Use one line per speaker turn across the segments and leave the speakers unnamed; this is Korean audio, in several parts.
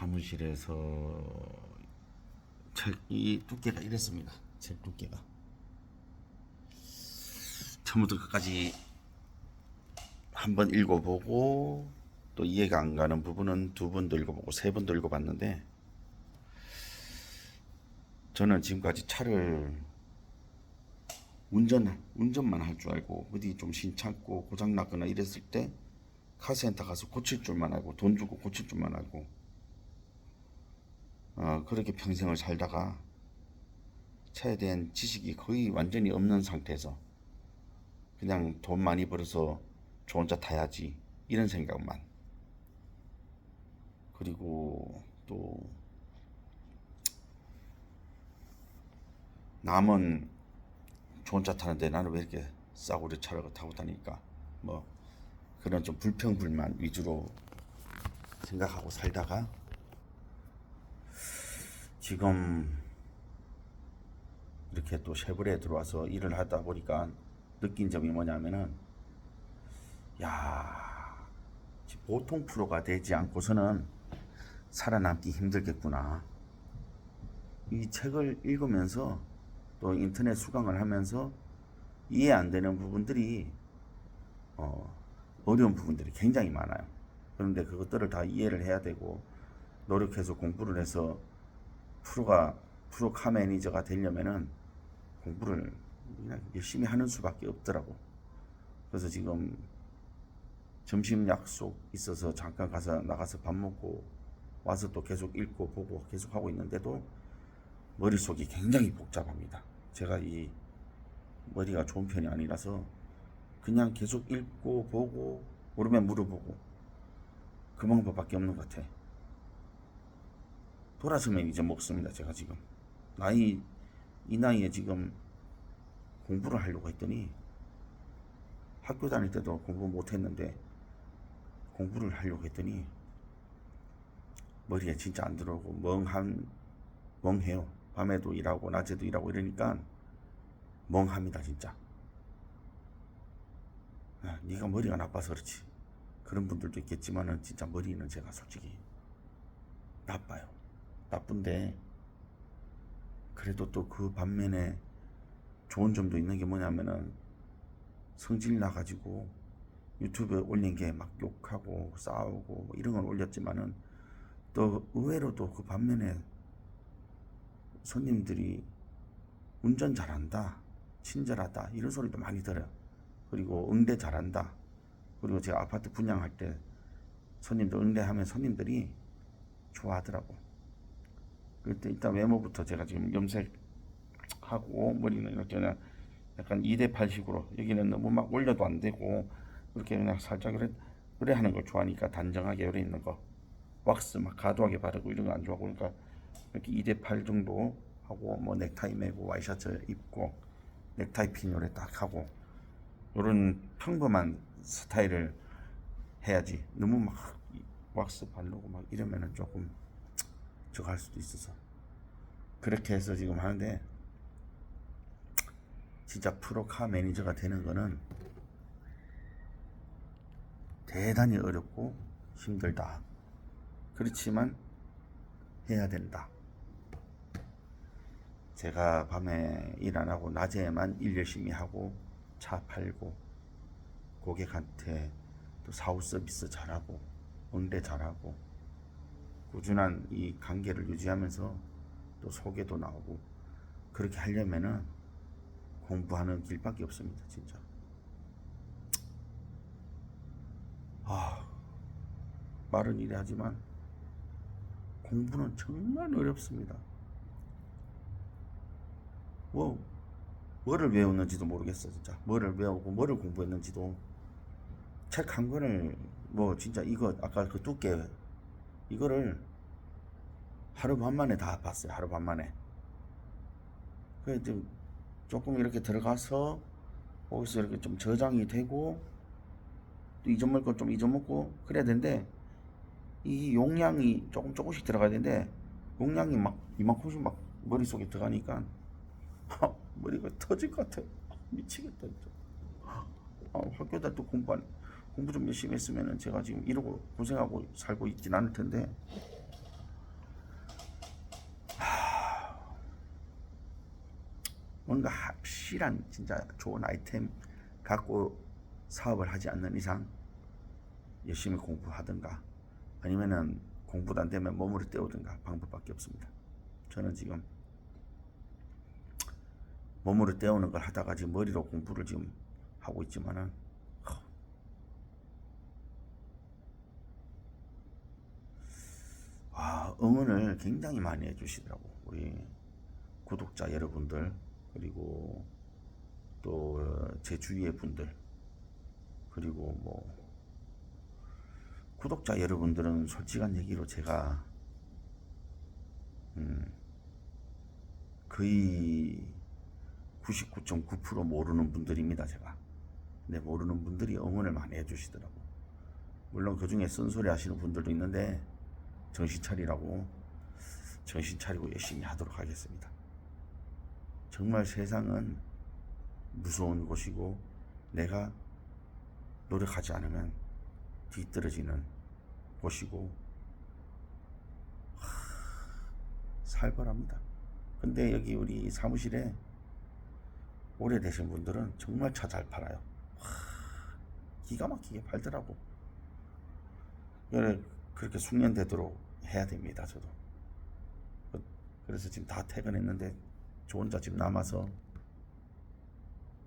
사무실에서 책이 두께가 이랬습니다. 책 두께가 처음부터 끝까지 한번 읽어보고 또 이해가 안 가는 부분은 두 번도 읽어보고 세 번도 읽어봤는데 저는 지금까지 차를 운전 운전만 할 줄 알고 어디 좀 신찮고 고장 났거나 이랬을 때 카센터 가서 고칠 줄만 알고 돈 주고 고칠 줄만 알고 어, 그렇게 평생을 살다가 차에 대한 지식이 거의 완전히 없는 상태에서 그냥 돈 많이 벌어서 좋은 차 타야지 이런 생각만. 그리고 또 남은 좋은 차 타는데 나는 왜 이렇게 싸구려 차를 타고 다니까? 뭐 그런 좀 불평불만 위주로 생각하고 살다가 지금 이렇게 또 쉐보레에 들어와서 일을 하다 보니까 느낀 점이 뭐냐면은 야 보통 프로가 되지 않고서는 살아남기 힘들겠구나. 이 책을 읽으면서 또 인터넷 수강을 하면서 이해 안 되는 부분들이 어, 어려운 부분들이 굉장히 많아요. 그런데 그것들을 다 이해를 해야 되고 노력해서 공부를 해서 프로가 프로 카 매니저가 되려면은 공부를 열심히 하는 수밖에 없더라고. 그래서 지금 점심 약속 있어서 잠깐 가서 나가서 밥 먹고 와서 또 계속 읽고 보고 계속 하고 있는데도 머릿속이 굉장히 복잡합니다. 제가 이 머리가 좋은 편이 아니라서 그냥 계속 읽고 보고 모르면 물어보고 그 방법밖에 없는 것 같아. 돌아서면 이제 먹습니다. 제가 지금 나이 이 나이에 지금 공부를 하려고 했더니 학교 다닐 때도 공부 못 했는데 공부를 하려고 했더니 머리에 진짜 안 들어오고 멍한 멍해요. 밤에도 일하고 낮에도 일하고 이러니까 멍합니다 진짜. 아, 네가 머리가 나빠서 그렇지. 그런 분들도 있겠지만은 진짜 머리는 제가 솔직히 나빠요. 나쁜데 그래도 또 그 반면에 좋은 점도 있는 게 뭐냐면은 성질 나가지고 유튜브에 올린 게 막 욕하고 싸우고 뭐 이런 건 올렸지만은 또 의외로도 그 반면에 손님들이 운전 잘한다, 친절하다 이런 소리도 많이 들어요. 그리고 응대 잘한다. 그리고 제가 아파트 분양할 때 손님들 응대하면 손님들이 좋아하더라고. 그때 일단 외모부터 제가 지금 염색하고 머리는 이렇게 그냥 약간 2대 8식으로 여기는 너무 막 올려도 안 되고 이렇게 그냥 살짝 그래 그래 하는 걸 좋아하니까 단정하게 요래 있는 거. 왁스 막 과도하게 바르고 이런 거 안 좋아하고 그러니까 이렇게 2대 8 정도 하고 뭐 넥타이 매고 와이셔츠 입고 넥타이 핀 요래 딱 하고 요런 평범한 스타일을 해야지. 너무 막 왁스 바르고 막 이러면은 조금 저거 할 수도 있어서 그렇게 해서 지금 하는데 진짜 프로 카 매니저가 되는 거는 대단히 어렵고 힘들다. 그렇지만 해야 된다. 제가 밤에 일 안 하고 낮에만 일 열심히 하고 차 팔고 고객한테 또 사후 서비스 잘하고 응대 잘하고 꾸준한 이 관계를 유지하면서 또 소개도 나오고 그렇게 하려면은 공부하는 길밖에 없습니다, 진짜. 아, 말은 이래 하지만 공부는 정말 어렵습니다. 뭐, 뭐를 외웠는지도 모르겠어, 진짜. 뭐를 외우고 뭐를 공부했는지도 책 한 권을 뭐 진짜 이거 아까 그 두께 이거를 하루 반 만에 다 봤어요. 하루 반 만에. 그래 좀 조금 이렇게 들어가서 거기서 이렇게 좀 저장이 되고 또 잊어먹을 건좀 잊어먹고 그래야 되는데 이 용량이 조금 조금씩 들어가야 되는데 용량이 막 이만큼씩 막 머릿속에 들어가니까 머리가 터질 것 같아. 미치겠다 진짜. 아, 학교 다닐 때 공부 안, 공부 좀 열심히 했으면은 제가 지금 이러고 고생하고 살고 있진 않을 텐데 뭔가 확실한 진짜 좋은 아이템 갖고 사업을 하지 않는 이상 열심히 공부하든가 아니면은 공부도 안 되면 몸으로 때우든가 방법밖에 없습니다. 저는 지금 몸으로 때우는 걸 하다가 지금 머리로 공부를 지금 하고 있지만은 아, 응원을 굉장히 많이 해주시더라고 우리 구독자 여러분들 그리고 또 제 주위의 분들 그리고 뭐 구독자 여러분들은 솔직한 얘기로 제가 음 거의 99.9% 모르는 분들입니다 제가 근데 모르는 분들이 응원을 많이 해주시더라고 물론 그 중에 쓴소리 하시는 분들도 있는데 정신 차리라고 정신 차리고 열심히 하도록 하겠습니다. 정말 세상은 무서운 곳이고 내가 노력하지 않으면 뒤떨어지는 곳이고 하, 살벌합니다. 근데 여기 우리 사무실에 오래되신 분들은 정말 차 잘 팔아요. 하, 기가 막히게 팔더라고. 그래 그렇게 숙련되도록 해야 됩니다. 저도. 그- 그래서 지금 다 퇴근했는데 저 혼자 지금 남아서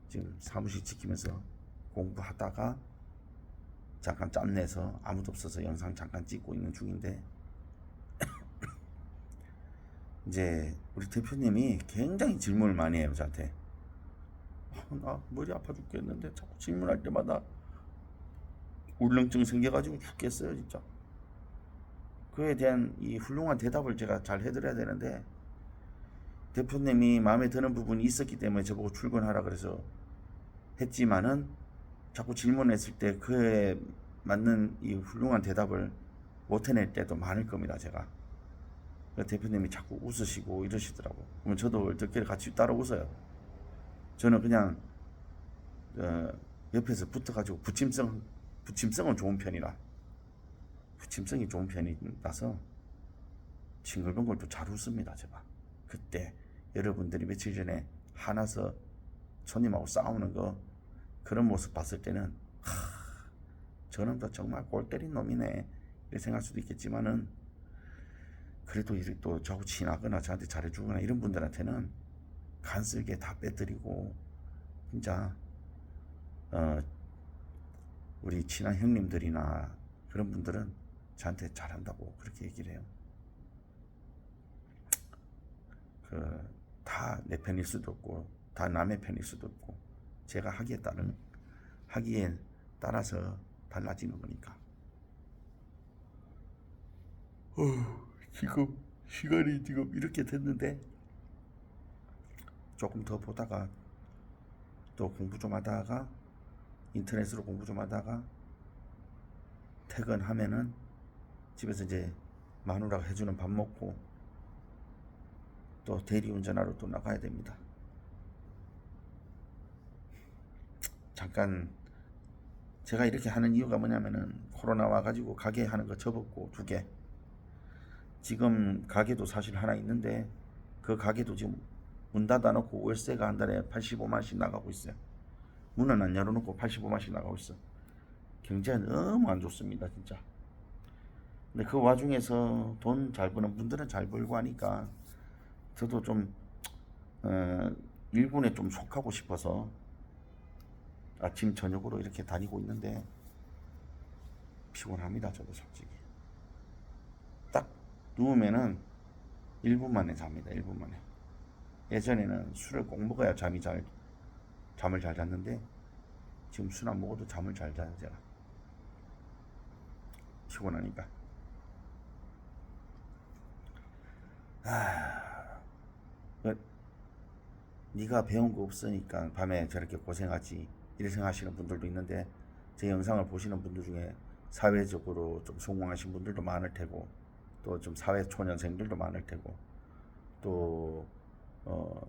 지금 사무실 지키면서 공부하다가 잠깐 짬내서 아무도 없어서 영상 잠깐 찍고 있는 중인데 이제 우리 대표님이 굉장히 질문을 많이 해요 저한테. 아, 나 머리 아파 죽겠는데 자꾸 질문할 때마다 울렁증 생겨가지고 죽겠어요 진짜. 그에 대한 이 훌륭한 대답을 제가 잘 해드려야 되는데 대표님이 마음에 드는 부분이 있었기 때문에 저보고 출근하라 그래서 했지만은 자꾸 질문했을 때 그에 맞는 이 훌륭한 대답을 못 해낼 때도 많을 겁니다 제가. 그 대표님이 자꾸 웃으시고 이러시더라고 그러면 저도 얼떨결에 같이 따라 웃어요. 저는 그냥 어, 옆에서 붙어가지고 부침성 부침성은 좋은 편이라. 부침성이 좋은 편이라서 징글벙글 또잘 웃습니다 제가 그때 여러분들이 며칠 전에 화나서 손님하고 싸우는 거 그런 모습 봤을 때는 하, 저 놈도 정말 골 때린 놈이네 이렇게 생각할 수도 있겠지만은 그래도 이렇게 또 저하고 친하거나 저한테 잘해주거나 이런 분들한테는 간쓸게 다 빼드리고 진짜 어 우리 친한 형님들이나 그런 분들은 저한테 잘한다고 그렇게 얘기를 해요. 그 다 내 편일 수도 없고 다 남의 편일 수도 없고 제가 하기에 따른 하기에 따라서 달라지는 거니까. 어, 지금 시간이 지금 이렇게 됐는데 조금 더 보다가 또 공부 좀 하다가 인터넷으로 공부 좀 하다가 퇴근하면은 집에서 이제 마누라가 해주는 밥 먹고 또 대리운전하러 또 나가야 됩니다. 잠깐 제가 이렇게 하는 이유가 뭐냐면은 코로나 와가지고 가게 하는 거 접었고 두 개. 지금 가게도 사실 하나 있는데 그 가게도 지금 문 닫아놓고 월세가 한 달에 85만씩 나가고 있어요. 문은 안 열어놓고 85만씩 나가고 있어. 경제가 너무 안 좋습니다, 진짜. 근데 그 와중에서 돈 잘 버는 분들은 잘 벌고 하니까 저도 좀 어, 일본에 좀 속하고 싶어서 아침 저녁으로 이렇게 다니고 있는데 피곤합니다, 저도 솔직히. 딱 누우면은 1분 만에 잡니다, 1분 만에. 예전에는 술을 꼭 먹어야 잠이 잘 잠을 잘 잤는데 지금 술 안 먹어도 잠을 잘 자요, 제가. 피곤하니까. 아, 그, 네가 배운 거 없으니까 밤에 저렇게 고생하지 이렇게 생각하시는 분들도 있는데 제 영상을 보시는 분들 중에 사회적으로 좀 성공하신 분들도 많을 테고 또 좀 사회 초년생들도 많을 테고 또 어,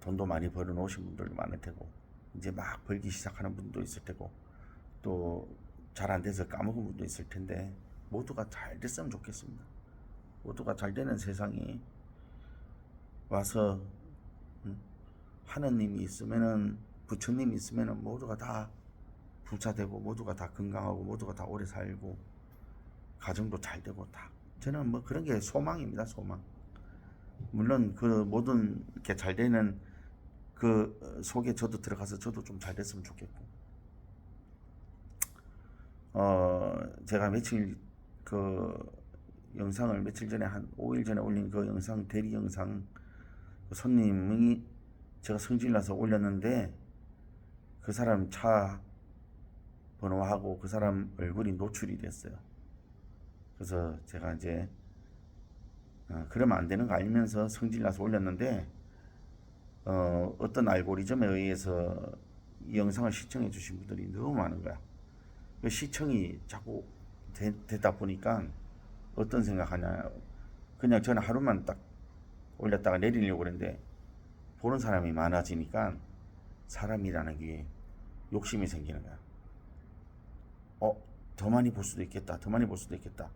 돈도 많이 벌어 놓으신 분들도 많을 테고 이제 막 벌기 시작하는 분도 있을 테고 또 잘 안 돼서 까먹은 분도 있을 텐데 모두가 잘 됐으면 좋겠습니다. 모두가 잘 되는 세상이 와서 음, 하느님이 있으면은 부처님이 있으면은 모두가 다 부자되고 모두가 다 건강하고 모두가 다 오래 살고 가정도 잘 되고 다. 저는 뭐 그런 게 소망입니다 소망. 물론 그 모든 게 잘 되는 그 속에 저도 들어가서 저도 좀 잘 됐으면 좋겠고. 어 제가 며칠 그 영상을 며칠 전에 한 5일 전에 올린 그 영상 대리 영상 그 손님이 제가 성질 나서 올렸는데 그 사람 차 번호하고 그 사람 얼굴이 노출이 됐어요. 그래서 제가 이제 어, 그러면 안 되는 거 알면서 성질 나서 올렸는데 어, 어떤 알고리즘에 의해서 이 영상을 시청해 주신 분들이 너무 많은 거야. 그 시청이 자꾸 되, 되다 보니까 어떤 생각하냐. 그냥 저는 하루만 딱 올렸다가 내리려고 그랬는데 보는 사람이 많아지니까 사람이라는 게 욕심이 생기는 거야. 어, 더 많이 볼 수도 있겠다. 더 많이 볼 수도 있겠다.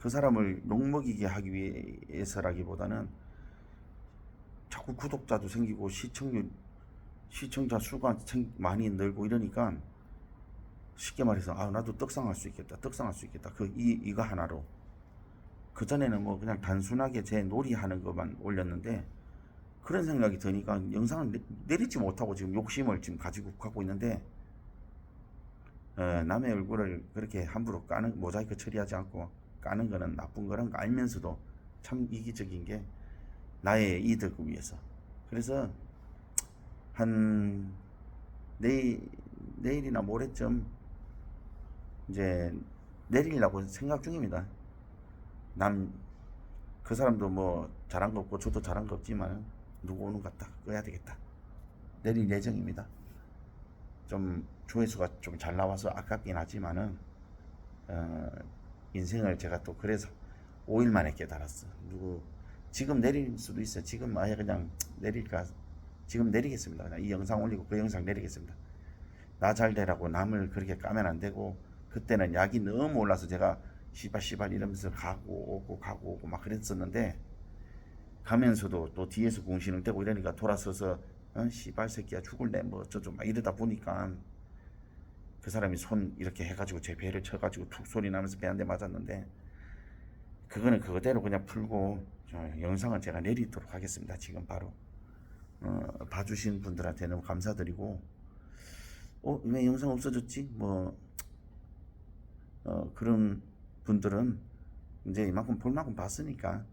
그 사람을 욕먹이게 하기 위해서라기보다는 자꾸 구독자도 생기고 시청률, 시청자 수가 생- 많이 늘고 이러니까 쉽게 말해서 아 나도 떡상할 수 있겠다. 떡상할 수 있겠다. 그 이 이거 하나로 그 전에는 뭐 그냥 단순하게 제 놀이하는 것만 올렸는데 그런 생각이 드니까 영상을 내, 내리지 못하고 지금 욕심을 지금 가지고 가고 있는데 어, 남의 얼굴을 그렇게 함부로 까는 모자이크 처리하지 않고 까는 거는 나쁜 거란 거 알면서도 참 이기적인 게 나의 이득을 위해서 그래서 한 내일 내일이나 모레쯤 이제 내리려고 생각 중입니다. 남 그 사람도 뭐 잘한 거 없고 저도 잘한 거 없지만 누구 오는 것 같다 꺼야 되겠다 내릴 예정입니다. 좀 조회수가 좀 잘 나와서 아깝긴 하지만은 어, 인생을 제가 또 그래서 5일 만에 깨달았어. 누구 지금 내릴 수도 있어요. 지금 아예 그냥 내릴까 지금 내리겠습니다. 그냥 이 영상 올리고 그 영상 내리겠습니다. 나 잘 되라고 남을 그렇게 까면 안 되고 그때는 약이 너무 올라서 제가 시발 시발 이러면서 가고 오고 가고 오고 막 그랬었는데 가면서도 또 뒤에서 궁시렁 대고 이러니까 돌아서서 어, 씨발 새끼야 죽을래? 뭐 어쩌고 막 이러다 보니까 그 사람이 손 이렇게 해가지고 제 배를 쳐가지고 툭 소리 나면서 배 한 대 맞았는데 그거는 그대로 그냥 풀고 저 영상을 제가 내리도록 하겠습니다. 지금 바로. 어, 봐주신 분들한테 너무 감사드리고. 어 왜 영상 없어졌지? 뭐 어, 그런 분들은 이제 이만큼 볼 만큼 봤으니까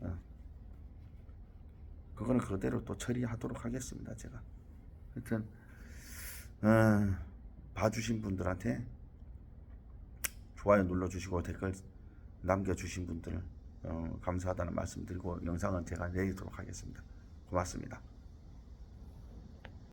어, 그거는 그대로 또 처리하도록 하겠습니다 제가. 하여튼 어, 봐주신 분들한테 좋아요 눌러주시고 댓글 남겨주신 분들 어, 감사하다는 말씀 드리고 영상은 제가 내리도록 하겠습니다. 고맙습니다